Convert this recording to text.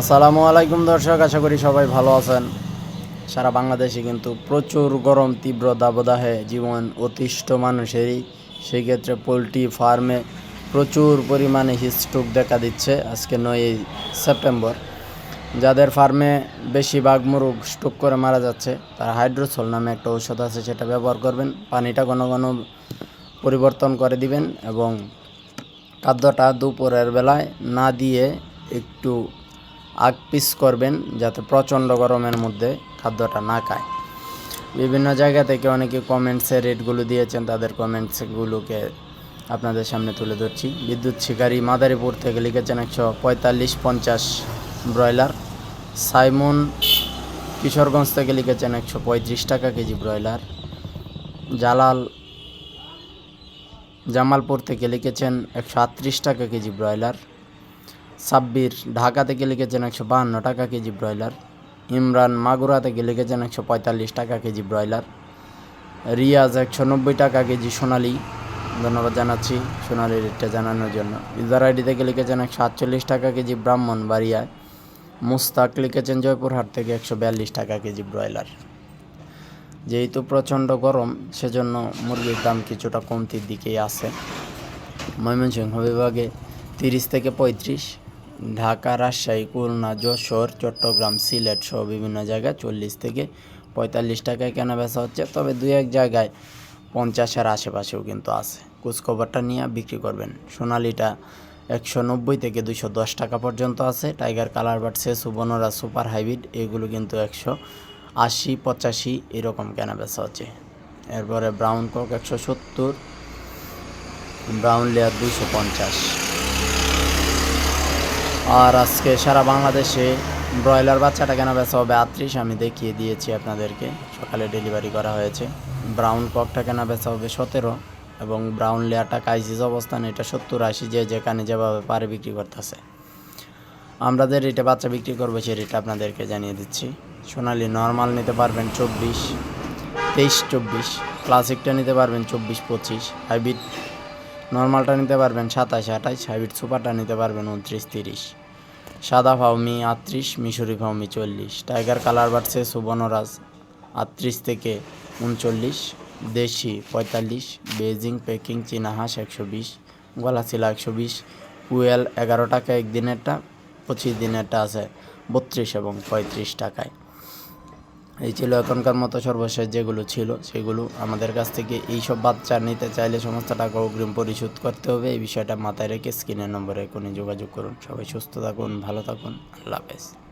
আসসালামু আলাইকুম দর্শক, আশা করি সবাই ভালো আছেন। সারা বাংলাদেশে কিন্তু প্রচুর গরম, তীব্র দাবদাহে জীবন অতিষ্ঠ মানুষেরই। সেই ক্ষেত্রে পোলট্রি ফার্মে প্রচুর পরিমাণে হিটস্ট্রোক দেখা দিচ্ছে আজকে নয় সেপ্টেম্বর। যাদের ফার্মে বেশিরভাগ মুরগ স্ট্রোক করে মারা যাচ্ছে, তার হাইড্রোসল নামে একটা ঔষধ আছে, সেটা ব্যবহার করবেন। পানিটা ঘন ঘন পরিবর্তন করে দিবেন এবং খাদ্যটা দুপুরের বেলায় না দিয়ে একটু আগ পিস করবেন যাতে প্রচণ্ড গরমের মধ্যে খাদ্যটা না খায়। বিভিন্ন জায়গা থেকে অনেকে কমেন্টসে রেটগুলো দিয়েছেন, তাদের কমেন্টসগুলোকে আপনাদের সামনে তুলে ধরছি। বিদ্যুৎ শিকারী মাদারীপুর থেকে লিখেছেন একশো পঁয়তাল্লিশ পঞ্চাশ ব্রয়লার। সাইমন কিশোরগঞ্জ থেকে লিখেছেন একশো পঁয়ত্রিশ টাকা কেজি ব্রয়লার। জালাল জামালপুর থেকে লিখেছেন একশো আটত্রিশ টাকা কেজি ব্রয়লার। সাব্বির ঢাকা থেকে লিখেছেন একশো বাহান্ন টাকা কেজি ব্রয়লার। ইমরান মাগুরা থেকে লিখেছেন একশো পঁয়তাল্লিশ টাকা কেজি ব্রয়লার। রিয়াজ একশো নব্বই টাকা কেজি সোনালি। ধন্যবাদ জানাচ্ছি সোনালি রেটটা জানানোর জন্য। ইউজার আইডি থেকে লিখেছেন একশো আটচল্লিশ টাকা কেজি ব্রাহ্মণ বাড়িয়ায় মুস্তাক লিখেছেন জয়পুরহাট থেকে একশো বিয়াল্লিশ টাকা কেজি ব্রয়লার। যেহেতু প্রচণ্ড গরম, সেজন্য মুরগির দাম কিছুটা কমতির দিকেই আছে। ময়মনসিংহ বিভাগে তিরিশ থেকে পঁয়ত্রিশ। ঢাকা, রাজশাহী, খুলনা, যশোর, চট্টগ্রাম, সিলেট সহ বিভিন্ন জায়গায় চল্লিশ থেকে পঁয়তাল্লিশ টাকায় কেনা বেচা হচ্ছে। তবে দুই এক জায়গায় পঞ্চাশের আশেপাশেও কিন্তু আছে। কুচকভারটা নিয়ে বিক্রি করবেন। সোনালিটা একশো নব্বই থেকে দুশো দশ টাকা পর্যন্ত আছে। টাইগার কালার সে সুবর্ণরা সুপার হাইব্রিড, এগুলো কিন্তু একশো আশি, পঁচাশি এরকম কেনা বেচা হচ্ছে। এরপরে ব্রাউন কক একশো সত্তর, ব্রাউন লেয়ার দুশো পঞ্চাশ। আর আজকে সারা বাংলাদেশে ব্রয়লার বাচ্চাটা কেন বেচা হবে? আত্রিশ আমি দেখিয়ে দিয়েছি আপনাদেরকে। সকালে ডেলিভারি করা হয়েছে। ব্রাউন ককটা কেনা বেচা হবে? সতেরো। এবং ব্রাউন লেয়ারটা কাইসিস অবস্থান, এটা সত্তর, আশি, যে যেখানে যেভাবে পারে বিক্রি করতেছে। আমরা যে রেটে বাচ্চা বিক্রি করব সেই রেটটা আপনাদেরকে জানিয়ে দিচ্ছি। সোনালি নর্মাল নিতে পারবেন চব্বিশ, তেইশ, চব্বিশ। ক্লাসিকটা নিতে পারবেন চব্বিশ, পঁচিশ। হাইব্রিড নর্মালটা নিতে পারবেন সাতাশ, আঠাশ, হাইব্রিড সুপারটা নিতে পারবেন উনত্রিশ, তিরিশ। সাদা ফাউমি আটত্রিশ, মিশরি ফাউমি চল্লিশ টাইগার কালার বাড়ছে সুবর্ণরাজ আটত্রিশ থেকে উনচল্লিশ, দেশি পঁয়তাল্লিশ বেজিং পেকিং চীনা হাঁস একশো বিশ গলাচিলা একশো বিশ কুয়েল এগারো টাকা একদিনেরটা, পঁচিশ দিনেরটা আছে বত্রিশ এবং পঁয়ত্রিশ টাকায়। এই ছিল এখনকার মতো সর্বশেষ যেগুলো ছিল, সেগুলো আমাদের কাছ থেকে। এইসব বাচ্চা নিতে চাইলে সমস্ত টাকা অগ্রিম পরিশোধ করতে হবে। এই বিষয়টা মাথায় রেখে স্ক্রিনের নম্বরে এখনই যোগাযোগ করুন। সবাই সুস্থ থাকুন, ভালো থাকুন। আল্লাহ হাফেজ।